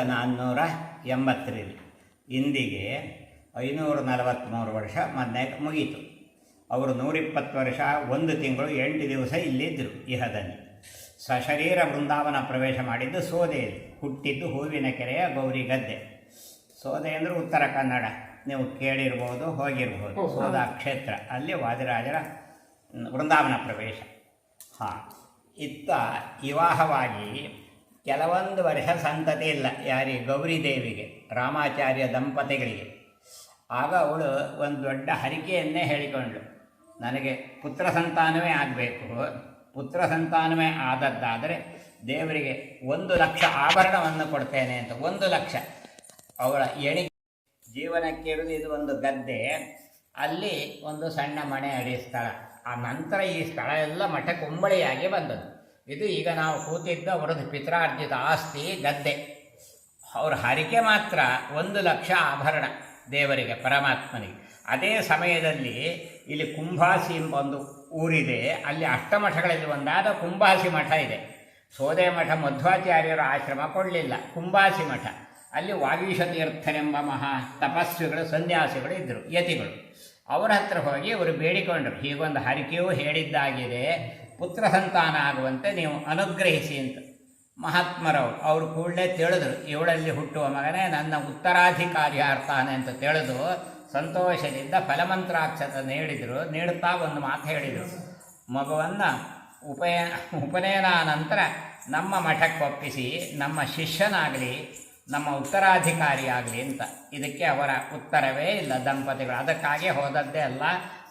ಸಾವಿರದ ನಾನ್ನೂರ ಎಂಬತ್ತರಲ್ಲಿ ಇಂದಿಗೆ ಐನೂರ ನಲವತ್ತ್ಮೂರು ವರ್ಷ ಮೊನ್ನೆ ಮುಗೀತು. ಅವರು ನೂರಿಪ್ಪತ್ತು ವರ್ಷ ಒಂದು ತಿಂಗಳು ಎಂಟು ದಿವಸ ಇಲ್ಲಿದ್ದರು ಇಹದಲ್ಲಿ. ಸಶರೀರ ಬೃಂದಾವನ ಪ್ರವೇಶ ಮಾಡಿದ್ದು ಸೋದೆಯಲ್ಲಿ ಹುಟ್ಟಿದ್ದು ಹೂವಿನ ಕೆರೆಯ ಗೌರಿ ಗದ್ದೆ. ಸೋದೆ ಅಂದರೆ ಉತ್ತರ ಕನ್ನಡ. ನೀವು ಕೇಳಿರ್ಬೋದು ಹೋಗಿರ್ಬೋದು. ಸೋದಾ ಕ್ಷೇತ್ರ. ಅಲ್ಲಿ ವಾದಿರಾಜರ ಬೃಂದಾವನ ವೃಂದಾವನ ಪ್ರವೇಶ. ಹಾಂ ಇತ್ತ ವಿವಾಹವಾಗಿ ಕೆಲವೊಂದು ವರ್ಷ ಸಂತತಿ ಇಲ್ಲ ಯಾರಿ ಗೌರಿ ದೇವಿಗೆ ರಾಮಾಚಾರ್ಯ ದಂಪತಿಗಳಿಗೆ. ಆಗ ಅವಳು ಒಂದು ದೊಡ್ಡ ಹರಿಕೆಯನ್ನೇ ಹೇಳಿಕೊಂಡಳು. ನನಗೆ ಪುತ್ರ ಸಂತಾನವೇ ಆಗಬೇಕು. ಪುತ್ರ ಸಂತಾನವೇ ಆದದ್ದಾದರೆ ದೇವರಿಗೆ ಒಂದು ಲಕ್ಷ ಆಭರಣವನ್ನು ಕೊಡ್ತೇನೆ ಅಂತ, ಒಂದು ಲಕ್ಷ. ಅವಳ ಎಣಿ ಜೀವನಕ್ಕಿರುವುದು ಇದು ಒಂದು ಗದ್ದೆ. ಅಲ್ಲಿ ಒಂದು ಸಣ್ಣ ಮನೆ ಅಡಿ ಸ್ಥಳ. ಆ ನಂತರ ಈ ಸ್ಥಳ ಎಲ್ಲ ಮಠ ಕುಂಬಳಿಯಾಗಿ ಬಂದದ್ದು. ಇದು ಈಗ ನಾವು ಕೂತಿದ್ದ ಅವರದ್ದು ಪಿತ್ರಾರ್ಜಿತ ಆಸ್ತಿ ಗದ್ದೆ. ಅವ್ರ ಹರಿಕೆ ಮಾತ್ರ ಒಂದು ಲಕ್ಷ ಆಭರಣ ದೇವರಿಗೆ, ಪರಮಾತ್ಮನಿಗೆ. ಅದೇ ಸಮಯದಲ್ಲಿ ಇಲ್ಲಿ ಕುಂಭಾಸಿ ಎಂಬ ಒಂದು ಊರಿದೆ. ಅಲ್ಲಿ ಅಷ್ಟಮಠಗಳಲ್ಲಿ ಒಂದಾದ ಕುಂಭಾಸಿ ಮಠ ಇದೆ. ಸೋದೆ ಮಠ ಮಧ್ವಾಚಾರ್ಯರ ಆಶ್ರಮ ಕೊಡಲಿಲ್ಲ. ಕುಂಭಾಸಿ ಮಠ. ಅಲ್ಲಿ ವಾಗೀಶ ತೀರ್ಥನೆಂಬ ಮಹಾ ತಪಸ್ವಿಗಳು, ಸನ್ಯಾಸಿಗಳು ಇದ್ದರು ಯತಿಗಳು. ಅವರ ಹತ್ರ ಹೋಗಿ ಅವರು ಬೇಡಿಕೊಂಡರು. ಹೀಗೊಂದು ಹರಿಕೆಯೂ ಹೇಳಿದ್ದಾಗಿದೆ. ಪುತ್ರ ಸಂತಾನ ಆಗುವಂತೆ ನೀವು ಅನುಗ್ರಹಿಸಿ ಅಂತ. ಮಹಾತ್ಮರವರು, ಅವರು ಕೂಡಲೇ ತಿಳಿದ್ರು, ಇವಳಲ್ಲಿ ಹುಟ್ಟುವ ಮಗನೇ ನನ್ನ ಉತ್ತರಾಧಿಕಾರಿ ಅಂತ ತಿಳಿದು ಸಂತೋಷದಿಂದ ಫಲಮಂತ್ರಾಕ್ಷತ ನೀಡಿದರು, ನೀಡುತ್ತಾ ಒಂದು ಮಾತು ಹೇಳಿದರು. ಮಗುವನ್ನು ಉಪಯ, ಉಪನಯನ ನಂತರ ನಮ್ಮ ಮಠಕ್ಕೆ ಒಪ್ಪಿಸಿ, ನಮ್ಮ ಶಿಷ್ಯನಾಗಲಿ, ನಮ್ಮ ಉತ್ತರಾಧಿಕಾರಿಯಾಗಲಿ ಅಂತ. ಇದಕ್ಕೆ ಅವರ ಉತ್ತರವೇ ಇಲ್ಲ ದಂಪತಿಗಳು. ಅದಕ್ಕಾಗಿ ಹೋದದ್ದೇ ಅಲ್ಲ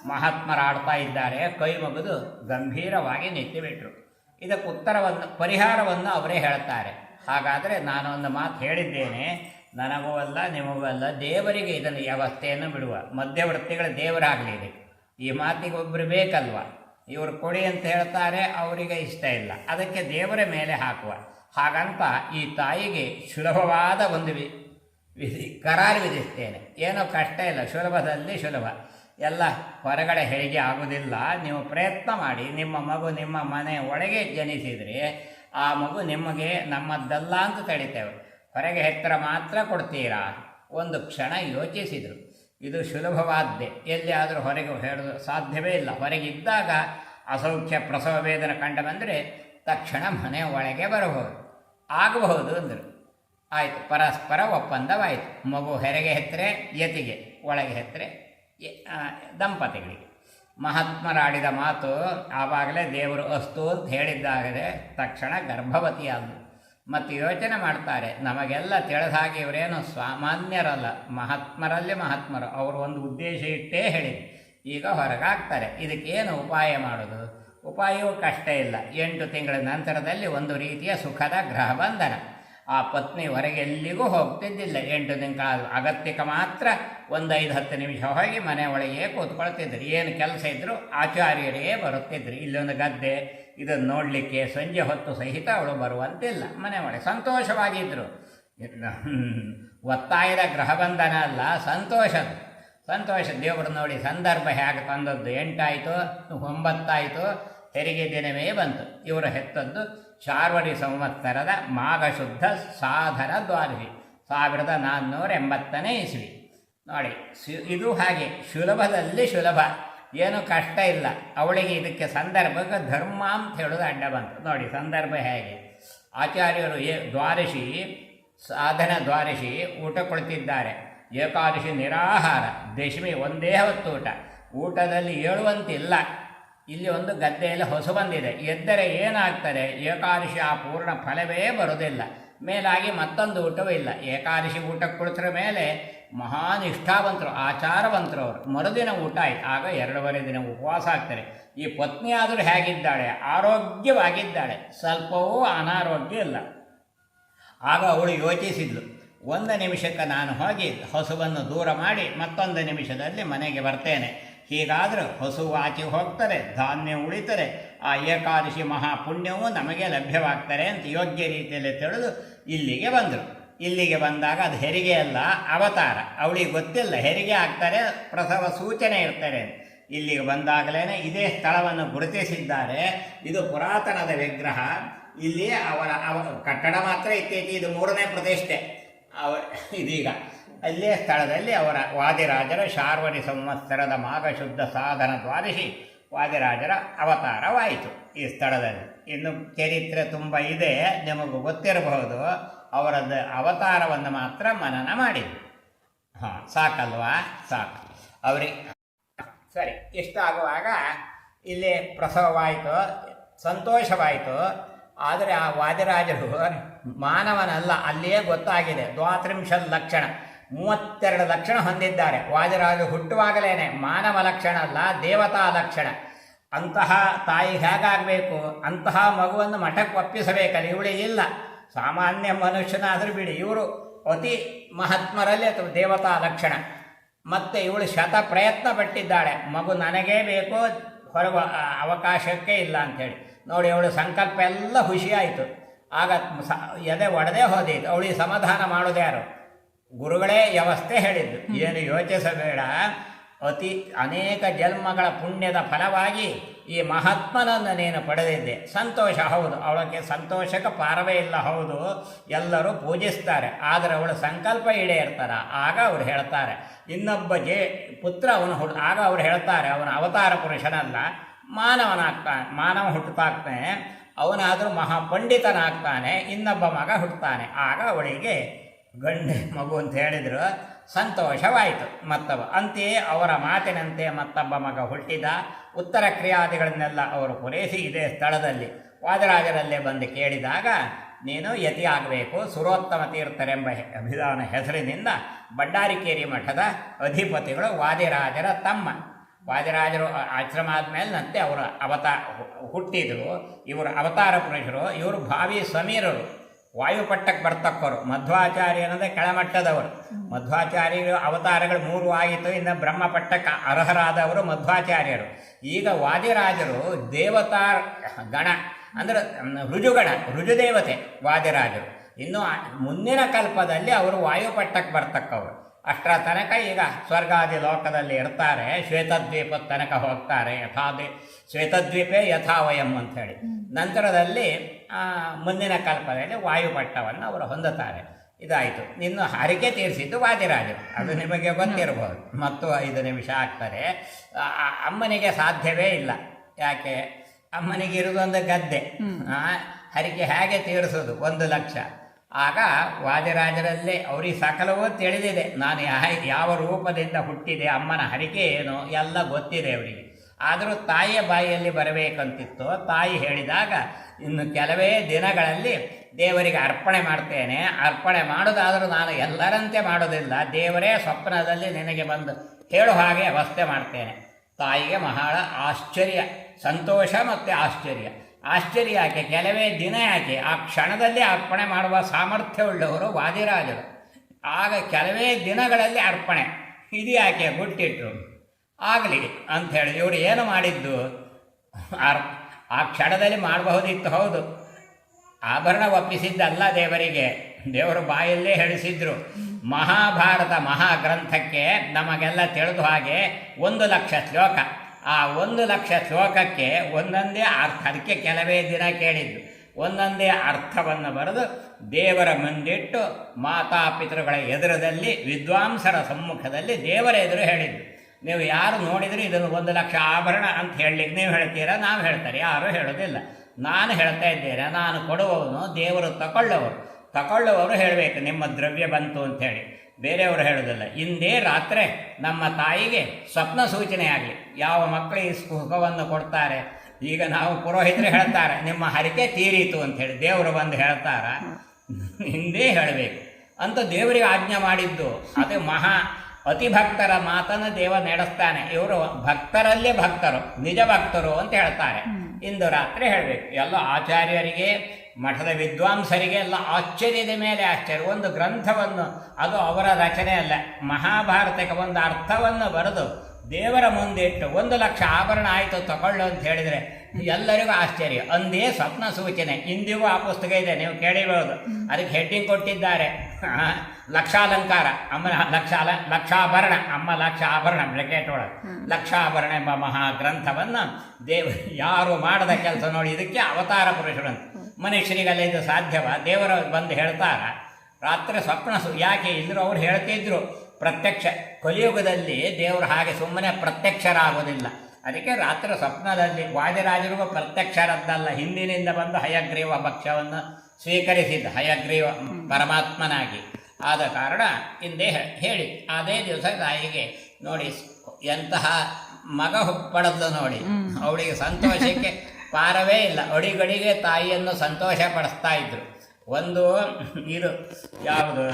ಮಹಾತ್ಮರಾಡ್ತಾ ಇದ್ದಾರೆ ಕೈ ಮುಗಿದು ಗಂಭೀರವಾಗಿ ನಿಂತುಬಿಟ್ರು ಇದಕ್ಕೆ ಉತ್ತರವನ್ನು, ಪರಿಹಾರವನ್ನು ಅವರೇ ಹೇಳ್ತಾರೆ. ಹಾಗಾದರೆ ನಾನೊಂದು ಮಾತು ಹೇಳಿದ್ದೇನೆ. ನನಗೂ ಅಲ್ಲ, ನಿಮಗೂ ಅಲ್ಲ, ದೇವರಿಗೆ ಇದನ್ನು ವ್ಯವಸ್ಥೆಯನ್ನು ಬಿಡುವ. ಮಧ್ಯವರ್ತಿಗಳ ದೇವರಾಗಲಿ ಈ ಮಾತಿಗೆ ಒಬ್ಬರು ಬೇಕಲ್ವ? ಇವರು ಕೊಡಿ ಅಂತ ಹೇಳ್ತಾರೆ, ಅವರಿಗೆ ಇಷ್ಟ ಇಲ್ಲ. ಅದಕ್ಕೆ ದೇವರ ಮೇಲೆ ಹಾಕುವ. ಹಾಗಂತ ಈ ತಾಯಿಗೆ ಸುಲಭವಾದ ಒಂದು ವಿಧಿ, ಕರಾರು ವಿಧಿಸ್ತೇನೆ. ಏನೋ ಕಷ್ಟ ಇಲ್ಲ, ಸುಲಭದಲ್ಲಿ ಸುಲಭ. ಎಲ್ಲ ಹೊರಗಡೆ ಹೇಗೆ ಆಗೋದಿಲ್ಲ. ನೀವು ಪ್ರಯತ್ನ ಮಾಡಿ, ನಿಮ್ಮ ಮಗು ನಿಮ್ಮ ಮನೆ ಒಳಗೆ ಜನಿಸಿದರೆ ಆ ಮಗು ನಿಮಗೆ ನಮ್ಮದ್ದಲ್ಲ ಅಂತ ತಡಿತೇವೆ ಹೊರಗೆ ಹೆತ್ತರ ಮಾತ್ರ ಕೊಡ್ತೀರಾ? ಒಂದು ಕ್ಷಣ ಯೋಚಿಸಿದರು. ಇದು ಸುಲಭವಾದ್ದೆ. ಎಲ್ಲಿಯಾದರೂ ಹೊರಗೆ ಹೇಳೋದು ಸಾಧ್ಯವೇ ಇಲ್ಲ. ಹೊರಗಿದ್ದಾಗ ಅಸೌಖ್ಯ ಪ್ರಸವ ವೇದನೆ ಕಂಡು ಬಂದರೆ ತಕ್ಷಣ ಮನೆ ಒಳಗೆ ಬರಬಹುದು. ಆಗಬಹುದು ಅಂದರು. ಆಯಿತು, ಪರಸ್ಪರ ಒಪ್ಪಂದವಾಯಿತು. ಮಗು ಹೆರಿಗೆ ಹೆತ್ತರೆ ಯತಿಗೆ ಒಳಗೆ ಹೆತ್ತರೆ ದಂಪತಿಗಳಿಗೆ. ಮಹಾತ್ಮರಾಡಿದ ಮಾತು ಆವಾಗಲೇ ದೇವರು ಅಸ್ತು ಅಂತ ಹೇಳಿದ್ದಾಗಲೇ ತಕ್ಷಣ ಗರ್ಭವತಿಯಾದರು ಮತ್ತು ಯೋಚನೆ ಮಾಡ್ತಾರೆ, ನಮಗೆಲ್ಲ ತಿಳಿದ ಹಾಗೆ ಇವರೇನು ಸಾಮಾನ್ಯರಲ್ಲ, ಮಹಾತ್ಮರಲ್ಲಿ ಮಹಾತ್ಮರು, ಅವರು ಒಂದು ಉದ್ದೇಶ ಇಟ್ಟೇ ಹೇಳಿದ್ರು. ಈಗ ಹೊರಗಾಗ್ತಾರೆ, ಇದಕ್ಕೇನು ಉಪಾಯ ಮಾಡೋದು? ಉಪಾಯವೂ ಕಷ್ಟ ಇಲ್ಲ. ಎಂಟು ತಿಂಗಳ ನಂತರದಲ್ಲಿ ಒಂದು ರೀತಿಯ ಸುಖದ ಗ್ರಹ ಬಂಧನ. ಆ ಪತ್ನಿ ಹೊರಗೆ ಎಲ್ಲಿಗೂ ಹೋಗ್ತಿದ್ದಿಲ್ಲ. ಎಂಟು ಕಾಲ ಅಗತ್ಯಕ್ಕೆ ಮಾತ್ರ ಒಂದು ಐದು ಹತ್ತು ನಿಮಿಷ ಹೋಗಿ ಮನೆ ಒಳಗೆ ಕೂತ್ಕೊಳ್ತಿದ್ರು. ಏನು ಕೆಲಸ ಇದ್ದರೂ ಆಚಾರ್ಯರೇ ಬರುತ್ತಿದ್ರು. ಇಲ್ಲೊಂದು ಗದ್ದೆ, ಇದನ್ನು ನೋಡಲಿಕ್ಕೆ ಸಂಜೆ ಹೊತ್ತು ಸಹಿತ ಅವಳು ಬರುವಂತಿಲ್ಲ. ಮನೆ ಒಳಗೆ ಸಂತೋಷವಾಗಿದ್ದರು ಒತ್ತಾಯದ ಗೃಹಬಂಧನ ಅಲ್ಲ ಸಂತೋಷದ ಸಂತೋಷ, ದೇವರು ನೋಡಿ ಸಂದರ್ಭ ಹೇಗೆ ತಂದದ್ದು. ಎಂಟಾಯಿತು, ಒಂಬತ್ತಾಯಿತು, ತೆರಿಗೆ ದಿನವೇ ಬಂತು. ಇವರು ಹೆತ್ತದ್ದು ಶಾರ್ವರಿ ಸಂವತ್ಸರದ ಮಾಘಶುದ್ಧ ಸಾಧನ ದ್ವಾದಶಿ, ಸಾವಿರದ ನಾನ್ನೂರ ಎಂಬತ್ತನೇ ಇಸ್ವಿ. ನೋಡಿ ಇದು ಹಾಗೆ ಸುಲಭದಲ್ಲಿ ಸುಲಭ ಏನು ಕಷ್ಟ ಇಲ್ಲ. ಅವಳಿಗೆ ಇದಕ್ಕೆ ಸಂದರ್ಭಕ್ಕೆ ಧರ್ಮ ಅಂತ ಹೇಳೋದು ಅಡ್ಡ ಬಂತು. ನೋಡಿ, ಸಂದರ್ಭ ಹೇಗೆ? ಆಚಾರ್ಯರು ಏ, ದ್ವಾದಶಿ, ಸಾಧನ ದ್ವಾದಶಿ ಊಟ ಕೊಡ್ತಿದ್ದಾರೆ. ಏಕಾದಶಿ ನಿರಾಹಾರ, ದಶಮಿ ಒಂದೇ ಹೊತ್ತು ಊಟ. ಊಟದಲ್ಲಿ ಏಳುವಂತಿಲ್ಲ. ಇಲ್ಲಿ ಒಂದು ಗದ್ದೆಯಲ್ಲಿ ಹೊಸ ಬಂದಿದೆ. ಎದ್ದರೆ ಏನಾಗ್ತದೆ? ಏಕಾದಶಿ ಆ ಪೂರ್ಣ ಫಲವೇ ಬರುವುದಿಲ್ಲ. ಮೇಲಾಗಿ ಮತ್ತೊಂದು ಊಟವೂ ಇಲ್ಲ. ಏಕಾದಶಿ ಊಟ ಕುಳಿತರ ಮೇಲೆ ಮಹಾನಿಷ್ಠಾವಂತರು ಆಚಾರವಂತರು ಅವರು ಮರುದಿನ ಊಟ ಆಯ್ತು. ಆಗ ಎರಡೂವರೆ ದಿನ ಉಪವಾಸ ಆಗ್ತಾರೆ. ಈ ಪತ್ನಿ ಆದರೂ ಹೇಗಿದ್ದಾಳೆ? ಆರೋಗ್ಯವಾಗಿದ್ದಾಳೆ. ಸ್ವಲ್ಪವೂ ಅನಾರೋಗ್ಯ ಇಲ್ಲ. ಆಗ ಅವಳು ಯೋಚಿಸಿದ್ಲು, ಒಂದು ನಿಮಿಷಕ್ಕೆ ನಾನು ಹೋಗಿ ಹಸುವನ್ನು ದೂರ ಮಾಡಿ ಮತ್ತೊಂದು ನಿಮಿಷದಲ್ಲಿ ಮನೆಗೆ ಬರ್ತೇನೆ. ಹೀಗಾದರೂ ಹಸು ಆಚೆ ಹೋಗ್ತಾರೆ ಧಾನ್ಯ ಉಳಿತಾರೆ ಆ ಏಕಾದಶಿ ಮಹಾಪುಣ್ಯವು ನಮಗೆ ಲಭ್ಯವಾಗ್ತಾರೆ ಅಂತ ಯೋಗ್ಯ ರೀತಿಯಲ್ಲಿ ತಿಳಿದು ಇಲ್ಲಿಗೆ ಬಂದರು. ಇಲ್ಲಿಗೆ ಬಂದಾಗ ಅದು ಹೆರಿಗೆ ಅಲ್ಲ, ಅವತಾರ. ಅವಳಿಗೆ ಗೊತ್ತಿಲ್ಲ, ಹೆರಿಗೆ ಆಗ್ತಾರೆ ಪ್ರಸವ ಸೂಚನೆ ಇರ್ತಾರೆ ಇಲ್ಲಿಗೆ ಬಂದಾಗಲೇ ಇದೇ ಸ್ಥಳವನ್ನು ಗುರುತಿಸಿದ್ದಾರೆ. ಇದು ಪುರಾತನದ ವಿಗ್ರಹ. ಇಲ್ಲಿ ಅವರ ಅವ, ಕಟ್ಟಡ ಮಾತ್ರ ಇತ್ತೈತಿ, ಇದು ಮೂರನೇ ಪ್ರದೇಶ ಅವ, ಇದೀಗ. ಅಲ್ಲೇ ಸ್ಥಳದಲ್ಲಿ ಅವರ ವಾದಿರಾಜರ ಶಾರ್ವರಿ ಸಂವತ್ಸರದ ಮಾಘಶುದ್ಧ ಸಾಧನ ದ್ವಾದಶಿ ವಾದಿರಾಜರ ಅವತಾರವಾಯಿತು ಈ ಸ್ಥಳದಲ್ಲಿ. ಇನ್ನು ಚರಿತ್ರೆ ತುಂಬ ಇದೆ, ನಿಮಗೂ ಗೊತ್ತಿರಬಹುದು, ಅವರದ್ದು ಅವತಾರವನ್ನು ಮಾತ್ರ ಮನನ ಮಾಡಿದ್ರು. ಹಾಂ, ಸಾಕಲ್ವಾ? ಸಾಕು. ಅವರಿಗೆ ಸರಿ, ಇಷ್ಟಾಗುವಾಗ ಇಲ್ಲಿ ಪ್ರಸವವಾಯಿತು, ಸಂತೋಷವಾಯಿತು, ಆದರೆ ಆ ವಾದಿರಾಜರು ಮಾನವನಲ್ಲ, ಅಲ್ಲಿಯೇ ಗೊತ್ತಾಗಿದೆ. ದ್ವಾತ್ರಿಂಶದ ಲಕ್ಷಣ. ಮೂವತ್ತೆರಡು ಲಕ್ಷಣ ಹೊಂದಿದ್ದಾರೆ. ವಾಜರಾಜು ಹುಟ್ಟುವಾಗಲೇನೆ ಮಾನವ ಲಕ್ಷಣ ಅಲ್ಲ, ದೇವತಾ ಲಕ್ಷಣ. ಅಂತಹ ತಾಯಿ ಹೇಗಾಗಬೇಕು? ಅಂತಹ ಮಗುವನ್ನು ಮಠಕ್ಕೆ ಒಪ್ಪಿಸಬೇಕಲ್ಲ ಇವಳಿಗೆ ಇಲ್ಲ. ಸಾಮಾನ್ಯ ಮನುಷ್ಯನಾದರೂ ಬಿಡಿ, ಇವರು ಅತಿ ಮಹಾತ್ಮರಲ್ಲಿ ಅಥವಾ ದೇವತಾ ಲಕ್ಷಣ. ಮತ್ತೆ ಇವಳು ಶತ ಪ್ರಯತ್ನ ಪಟ್ಟಿದ್ದಾಳೆ. ಮಗು ನನಗೇ ಬೇಕು, ಹೊರಗೆ ಅವಕಾಶಕ್ಕೆ ಇಲ್ಲ ಅಂಥೇಳಿ. ನೋಡಿ, ಅವಳು ಸಂಕಲ್ಪ ಎಲ್ಲ ಖುಷಿಯಾಯಿತು ಆಗ ಸ ಎದೆ ಒಡೆದೇ ಹೋದೆ ಅವಳಿಗೆ ಸಮಾಧಾನ ಮಾಡೋದು ಯಾರು? ಗುರುಗಳೇ ವ್ಯವಸ್ಥೆ ಹೇಳಿದ್ದು. ಏನು ಯೋಚಿಸಬೇಡ. ಅತಿ ಅನೇಕ ಜನ್ಮಗಳ ಪುಣ್ಯದ ಫಲವಾಗಿ ಈ ಮಹಾತ್ಮನನ್ನು ನೀನು ಪಡೆದಿದ್ದೆ. ಸಂತೋಷ ಹೌದು. ಅವಳಿಗೆ ಸಂತೋಷಕ್ಕೆ ಪಾರವೇ ಇಲ್ಲ. ಹೌದು. ಎಲ್ಲರೂ ಪೂಜಿಸ್ತಾರೆ. ಆದರೆ ಅವಳ ಸಂಕಲ್ಪ ಈಡೇರ್ತಾರ ಆಗ ಅವ್ರು ಹೇಳ್ತಾರೆ. ಇನ್ನೊಬ್ಬ ಜೇ ಪುತ್ರ ಅವನು ಹುಟ್ಟ ಆಗ ಅವ್ರು ಹೇಳ್ತಾರೆ ಅವನ ಅವತಾರ ಪುರುಷನಲ್ಲ. ಮಾನವನಾಗ್ತಾನೆ ಮಾನವ ಹುಟ್ಟುತ್ತಾಗ್ತಾನೆ. ಅವನಾದರೂ ಮಹಾಪಂಡಿತನಾಗ್ತಾನೆ. ಇನ್ನೊಬ್ಬ ಮಗ ಹುಟ್ಟುತ್ತಾನೆ. ಆಗ ಅವಳಿಗೆ ಗಂಡು ಮಗು ಅಂತ ಹೇಳಿದರು, ಸಂತೋಷವಾಯಿತು ಮತ್ತವ. ಅಂತೆಯೇ ಅವರ ಮಾತಿನಂತೆ ಮತ್ತೊಬ್ಬ ಮಗ ಹುಟ್ಟಿದ. ಉತ್ತರ ಕ್ರಿಯಾದಿಗಳನ್ನೆಲ್ಲ ಅವರು ಪೂರೈಸಿ ಇದೇ ಸ್ಥಳದಲ್ಲಿ ವಾದರಾಜರಲ್ಲೇ ಬಂದು ಕೇಳಿದಾಗ, ನೀನು ಯತಿ ಆಗಬೇಕು, ಸುರೋತ್ತಮ ತೀರ್ಥರೆಂಬ ಅಭಿಧಾನ ಹೆಸರಿನಿಂದ ಬಂಡಾರಿಕೇರಿ ಮಠದ ಅಧಿಪತಿಗಳು ವಾದಿರಾಜರ ತಮ್ಮ. ವಾದಿರಾಜರು ಆಶ್ರಮ ಆದಮೇಲೆ ನಂತೆ ಅವರು ಅವತಾರ ಹುಟ್ಟಿದರು. ಇವರು ಅವತಾರ ಪುರುಷರು, ಇವರು ಭಾವಿ ಸಮೀರರು. ವಾಯುಪಟ್ಟಕ್ಕೆ ಬರ್ತಕ್ಕವರು. ಮಧ್ವಾಚಾರ್ಯ ಅನ್ನೋದೇ ಕೆಳಮಟ್ಟದವರು. ಮಧ್ವಾಚಾರ್ಯರು ಅವತಾರಗಳು ಮೂರು ಆಯಿತು ಇನ್ನು ಬ್ರಹ್ಮಪಟ್ಟಕ್ಕೆ ಅರ್ಹರಾದವರು ಮಧ್ವಾಚಾರ್ಯರು. ಈಗ ವಾದಿರಾಜರು ದೇವತಾ ಗಣ, ಅಂದರೆ ಋಜುಗಣ, ಋಜುದೇವತೆ ವಾದಿರಾಜರು. ಇನ್ನು ಮುಂದಿನ ಕಲ್ಪದಲ್ಲಿ ಅವರು ವಾಯುಪಟ್ಟಕ್ಕೆ ಬರ್ತಕ್ಕವರು. ಅಷ್ಟರ ತನಕ ಈಗ ಸ್ವರ್ಗಾದಿ ಲೋಕದಲ್ಲಿ ಇರ್ತಾರೆ ಶ್ವೇತದ್ವೀಪದ ತನಕ ಹೋಗ್ತಾರೆ ಯಥಾದಿ ಶ್ವೇತದ್ವೀಪೇ ಯಥಾವಯಂ ಅಂಥೇಳಿ. ನಂತರದಲ್ಲಿ ಮುಂದಿನ ಕಲ್ಪದಲ್ಲಿ ವಾಯುಪಟ್ಟವನ್ನು ಅವರು ಹೊಂದುತ್ತಾರೆ. ಇದಾಯಿತು. ಇನ್ನು ಹರಿಕೆ ತೀರಿಸಿದ್ದು ವಾದಿರಾಜರು. ಅದು ನಿಮಗೆ ಗೊತ್ತಿರಬಹುದು. ಮತ್ತು ಐದು ನಿಮಿಷ ಆಗ್ತಾರೆ. ಅಮ್ಮನಿಗೆ ಸಾಧ್ಯವೇ ಇಲ್ಲ. ಯಾಕೆ? ಅಮ್ಮನಿಗೆ ಇರುವುದೊಂದು ಗದ್ದೆ. ಹರಿಕೆ ಹೇಗೆ ತೀರಿಸೋದು ಒಂದು ಲಕ್ಷ. ಆಗ ವಾದಿರಾಜರಲ್ಲೇ ಅವರಿಗೆ ಸಕಲವೂ ತಿಳಿದಿದೆ. ನಾನು ಯಾವ ರೂಪದಿಂದ ಹುಟ್ಟಿದೆ, ಅಮ್ಮನ ಹರಿಕೆ ಏನು, ಎಲ್ಲ ಗೊತ್ತಿದೆ ಅವರಿಗೆ. ಆದರೂ ತಾಯಿಯ ಬಾಯಿಯಲ್ಲಿ ಬರಬೇಕಂತಿತ್ತು. ತಾಯಿ ಹೇಳಿದಾಗ, ಇನ್ನು ಕೆಲವೇ ದಿನಗಳಲ್ಲಿ ದೇವರಿಗೆ ಅರ್ಪಣೆ ಮಾಡ್ತೇನೆ. ಅರ್ಪಣೆ ಮಾಡೋದಾದರೂ ನಾನು ಎಲ್ಲರಂತೆ ಮಾಡೋದಿಲ್ಲ. ದೇವರೇ ಸ್ವಪ್ನದಲ್ಲಿ ನಿನಗೆ ಬಂದು ಹೇಳೋ ಹಾಗೆ ವ್ಯವಸ್ಥೆ ಮಾಡ್ತೇನೆ. ತಾಯಿಗೆ ಬಹಳ ಆಶ್ಚರ್ಯ, ಸಂತೋಷ ಮತ್ತು ಆಶ್ಚರ್ಯ. ಆಶ್ಚರ್ಯ ಯಾಕೆ? ಕೆಲವೇ ದಿನ ಯಾಕೆ? ಆ ಕ್ಷಣದಲ್ಲಿ ಅರ್ಪಣೆ ಮಾಡುವ ಸಾಮರ್ಥ್ಯವುಳ್ಳವರು ವಾದಿರಾಜರು. ಆಗ ಕೆಲವೇ ದಿನಗಳಲ್ಲಿ ಅರ್ಪಣೆ. ಇದು ಯಾಕೆ? ಗುಟ್ಟಿಟ್ರು. ಆಗಲಿ ಅಂಥೇಳಿ ಇವರು ಏನು ಮಾಡಿದ್ದು? ಅರ್, ಆ ಕ್ಷಣದಲ್ಲಿ ಮಾಡಬಹುದಿತ್ತು, ಹೌದು. ಆಭರಣ ಒಪ್ಪಿಸಿದ್ದಲ್ಲ ದೇವರಿಗೆ. ದೇವರು ಬಾಯಲ್ಲೇ ಹೇಳಿಸಿದ್ರು. ಮಹಾಭಾರತ ಮಹಾಗ್ರಂಥಕ್ಕೆ ನಮಗೆಲ್ಲ ತಿಳಿದು ಹಾಗೆ ಒಂದು ಲಕ್ಷ ಶ್ಲೋಕ. ಆ ಒಂದು ಲಕ್ಷ ಶ್ಲೋಕಕ್ಕೆ ಒಂದೊಂದೇ ಅರ್ಥ, ಅದಕ್ಕೆ ಕೆಲವೇ ದಿನ ಕೇಳಿದ್ದು. ಒಂದೊಂದೇ ಅರ್ಥವನ್ನು ಬರೆದು ದೇವರ ಮುಂದಿಟ್ಟು ಮಾತಾಪಿತೃಗಳ ಎದುರದಲ್ಲಿ ವಿದ್ವಾಂಸರ ಸಮ್ಮುಖದಲ್ಲಿ ದೇವರ ಎದುರು ಹೇಳಿದ್ದು. ನೀವು ಯಾರು ನೋಡಿದರೆ ಇದನ್ನು ಒಂದು ಲಕ್ಷ ಆಭರಣ ಅಂತ ಹೇಳಲಿಕ್ಕೆ ನೀವು ಹೇಳ್ತೀರಾ? ನಾವು ಹೇಳ್ತಾರೆ. ಯಾರೂ ಹೇಳೋದಿಲ್ಲ. ನಾನು ಹೇಳ್ತಾ ಇದ್ದೇನೆ, ನಾನು ಕೊಡುವವನು ದೇವರು ತಗೊಳ್ಳೋರು ತಗೊಳ್ಳುವವರು ಹೇಳಬೇಕು, ನಿಮ್ಮ ದ್ರವ್ಯ ಬಂತು ಅಂಥೇಳಿ ಬೇರೆಯವರು ಹೇಳೋದಲ್ಲ ಇಂದೇ ರಾತ್ರಿ ನಮ್ಮ ತಾಯಿಗೆ ಸ್ವಪ್ನ ಸೂಚನೆ ಆಗಲಿ. ಯಾವ ಮಕ್ಕಳಿಗೆ ಸುಖವನ್ನು ಕೊಡ್ತಾರೆ? ಈಗ ನಾವು ಪುರೋಹಿತರು ಹೇಳ್ತಾರೆ ನಿಮ್ಮ ಹರಿಕೆ ತೀರೀತು ಹೇಳಿ. ದೇವರು ಬಂದು ಹೇಳ್ತಾರ ಹಿಂದೆ ಹೇಳಬೇಕು. ಅಂತ ದೇವರಿಗೆ ಆಜ್ಞೆ ಮಾಡಿದ್ದು. ಅದು ಮಹಾ ಅತಿ ಭಕ್ತರ ಮಾತನ್ನು ದೇವ ನಡೆಸ್ತಾನೆ. ಇವರು ಭಕ್ತರಲ್ಲೇ ಭಕ್ತರು ನಿಜ ಭಕ್ತರು ಅಂತ ಹೇಳ್ತಾರೆ. ಇಂದು ರಾತ್ರಿ ಹೇಳಬೇಕು. ಎಲ್ಲ ಆಚಾರ್ಯರಿಗೆ ಮಠದ ವಿದ್ವಾಂಸರಿಗೆ ಎಲ್ಲ ಆಶ್ಚರ್ಯದ ಮೇಲೆ ಆಶ್ಚರ್ಯ. ಒಂದು ಗ್ರಂಥವನ್ನು, ಅದು ಅವರ ರಚನೆ ಅಲ್ಲ. ಮಹಾಭಾರತಕ್ಕೆ ಒಂದು ಅರ್ಥವನ್ನು ಬರೆದು ದೇವರ ಮುಂದೆ ಇಟ್ಟು ಒಂದು ಲಕ್ಷ ಆಭರಣ ಆಯಿತು ತಗೊಳ್ಳು ಅಂತ ಹೇಳಿದರೆ ಎಲ್ಲರಿಗೂ ಆಶ್ಚರ್ಯ. ಅಂದೇ ಸ್ವಪ್ನ ಸೂಚನೆ. ಇಂದಿಗೂ ಆ ಪುಸ್ತಕ ಇದೆ, ನೀವು ಕೇಳಿಬಹುದು ಅದಕ್ಕೆ ಹೆಡ್ಡಿಂಗ್ ಕೊಟ್ಟಿದ್ದಾರೆ. ಲಕ್ಷಾಲಂಕಾರ. ಅಮ್ಮ ಲಕ್ಷ ಲಕ್ಷಾಭರಣ. ಅಮ್ಮ ಲಕ್ಷ ಆಭರಣ ಬ್ರೆಕೆಟ್ ಒಳಗೆ. ಲಕ್ಷಾಭರಣ ಎಂಬ ಮಹಾ ಗ್ರಂಥವನ್ನು ದೇವ, ಯಾರು ಮಾಡದ ಕೆಲಸ ನೋಡಿ, ಇದಕ್ಕೆ ಅವತಾರ ಪುರುಷರು ಮನುಷ್ಯರಿಗೆಲ್ಲ ಇದು ಸಾಧ್ಯವ. ದೇವರು ಬಂದು ಹೇಳ್ತಾರ ರಾತ್ರಿ ಸ್ವಪ್ನ ಸು ಯಾಕೆ ಇದ್ರು ಅವ್ರು ಹೇಳ್ತಿದ್ರು ಪ್ರತ್ಯಕ್ಷ ಕಲಿಯುಗದಲ್ಲಿ ದೇವರು ಹಾಗೆ ಸುಮ್ಮನೆ ಪ್ರತ್ಯಕ್ಷರಾಗೋದಿಲ್ಲ. ಅದಕ್ಕೆ ರಾತ್ರಿ ಸ್ವಪ್ನದಲ್ಲಿ ವಾದಿರಾಜರಿಗೂ ಪ್ರತ್ಯಕ್ಷರದ್ದಲ್ಲ. ಹಿಂದಿನಿಂದ ಬಂದು ಹಯಗ್ರೀವ ಭಕ್ಷ್ಯವನ್ನು ಸ್ವೀಕರಿಸಿದ್ದ ಹಯಗ್ರೀವ ಪರಮಾತ್ಮನಾಗಿ. ಆದ ಕಾರಣ ಹಿಂದೆ ಹೇಳಿ ಅದೇ ದಿವಸ ತಾಯಿಗೆ ನೋಡಿ ಎಂತಹ ಮಗ ಹುಪ್ಪಡದ್ದು ನೋಡಿ. ಅವಳಿಗೆ ಸಂತೋಷಕ್ಕೆ ಪಾರವೇ ಇಲ್ಲ. ಅಡಿಗಡಿಗೆ ತಾಯಿಯನ್ನು ಸಂತೋಷ ಪಡಿಸ್ತಾ ಇದ್ರು. ಒಂದು ಇದು ಯಾವುದು?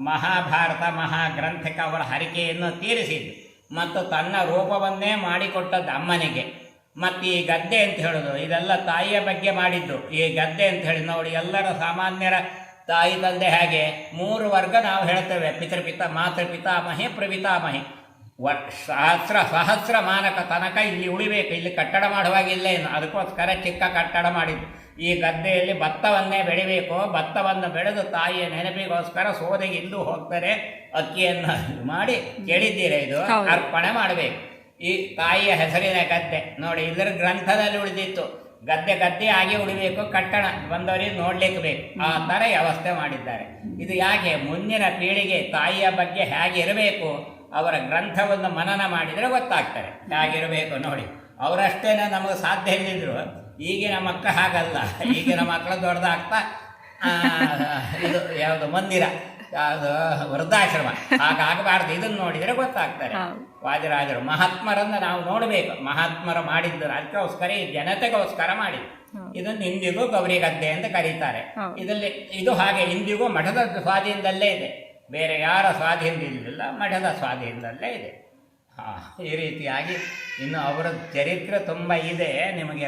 ಮಹಾಭಾರತ ಮಹಾಗ್ರಂಥಕ್ಕೆ ಅವರ ಹರಿಕೆಯನ್ನು ತೀರಿಸಿದ್ರು. ಮತ್ತು ತನ್ನ ರೂಪವನ್ನೇ ಮಾಡಿಕೊಟ್ಟದ್ದು ಅಮ್ಮನಿಗೆ. ಮತ್ತು ಈ ಗದ್ದೆ ಅಂತ ಹೇಳೋದು, ಇದೆಲ್ಲ ತಾಯಿಯ ಬಗ್ಗೆ ಮಾಡಿದ್ದು. ಈ ಗದ್ದೆ ಅಂತ ಹೇಳಿ ನೋಡಿ, ಎಲ್ಲರ ಸಾಮಾನ್ಯರ ತಾಯಿ ತಂದೆ ಹಾಗೆ ಮೂರು ವರ್ಗ ನಾವು ಹೇಳ್ತೇವೆ. ಪಿತೃಪಿತ ಮಾತೃಪಿತಾಮಹಿ ಪ್ರಪಿತಾಮಹಿ ವ ಸಹಸ್ರ ಸಹಸ್ರ ಮಾನಕ ತನಕ ಇಲ್ಲಿ ಉಳಿಬೇಕು. ಇಲ್ಲಿ ಕಟ್ಟಡ ಮಾಡುವಾಗಿಲ್ಲ ಏನು? ಅದಕ್ಕೋಸ್ಕರ ಚಿಕ್ಕ ಕಟ್ಟಡ ಮಾಡಿದ್ದು. ಈ ಗದ್ದೆಯಲ್ಲಿ ಭತ್ತವನ್ನೇ ಬೆಳಿಬೇಕು. ಭತ್ತವನ್ನು ಬೆಳೆದು ತಾಯಿಯ ನೆನಪಿಗೋಸ್ಕರ ಸೋದೆಗೆ ಇಂದು ಹೋಗ್ತಾರೆ. ಅಕ್ಕಿಯನ್ನು ಮಾಡಿ ಕೇಳಿದ್ದೀರಾ ಇದು. ಅರ್ಪಣೆ ಮಾಡಬೇಕು. ಈ ತಾಯಿಯ ಹೆಸರಿನ ಗದ್ದೆ. ನೋಡಿ ಇದರ ಗ್ರಂಥದಲ್ಲಿ ಉಳಿದಿತ್ತು. ಗದ್ದೆ ಗದ್ದೆ ಆಗಿ ಉಳಿಬೇಕು. ಕಟ್ಟಡ ಬಂದವರಿಗೆ ನೋಡ್ಲಿಕ್ಕೆ ಬೇಕು. ಆ ಥರ ವ್ಯವಸ್ಥೆ ಮಾಡಿದ್ದಾರೆ. ಇದು ಯಾಕೆ? ಮುಂದಿನ ಪೀಳಿಗೆ ತಾಯಿಯ ಬಗ್ಗೆ ಹೇಗೆ ಇರಬೇಕು ಅವರ ಗ್ರಂಥವನ್ನು ಮನನ ಮಾಡಿದರೆ ಗೊತ್ತಾಗ್ತಾರೆ ಹಾಗಿರಬೇಕು ನೋಡಿ. ಅವರಷ್ಟೇನೆ ನಮಗೆ ಸಾಧ್ಯ ಇದ್ದಿದ್ರು ಈಗಿನ ಮಕ್ಕಳು ಹಾಗಲ್ಲ. ಈಗಿನ ಮಕ್ಕಳು ದೊಡ್ಡದಾಗ್ತಾ ಇದು ಯಾವುದು ಮಂದಿರ ಯಾವುದು ವೃದ್ಧಾಶ್ರಮ ಹಾಗಾಗಬಾರ್ದು. ಇದನ್ನು ನೋಡಿದರೆ ಗೊತ್ತಾಗ್ತಾರೆ. ವಾದಿರಾಜರು ಮಹಾತ್ಮರನ್ನು ನಾವು ನೋಡಬೇಕು. ಮಹಾತ್ಮರು ಮಾಡಿದ್ದು ಅದಕ್ಕೋಸ್ಕರ ಈ ಜನತೆಗೋಸ್ಕರ ಮಾಡಿದ್ದು ಇದನ್ನು ಇಂದಿಗೂ ಗೌರಿ ಗದ್ದೆ ಅಂತ ಕರೀತಾರೆ. ಇದರಲ್ಲಿ ಇದು ಹಾಗೆ ಇಂದಿಗೂ ಮಠದ ಸ್ವಾಧೀನದಲ್ಲೇ ಇದೆ. ಬೇರೆ ಯಾರ ಸ್ವಾಧೀನದಲ್ಲಿಲ್ಲ ಮಠದ ಸ್ವಾಧೀನದಲ್ಲೇ ಇದೆ. ಹಾಂ ಈ ರೀತಿಯಾಗಿ ಇನ್ನು ಅವರ ಚರಿತ್ರೆ ತುಂಬ ಇದೆ, ನಿಮಗೆ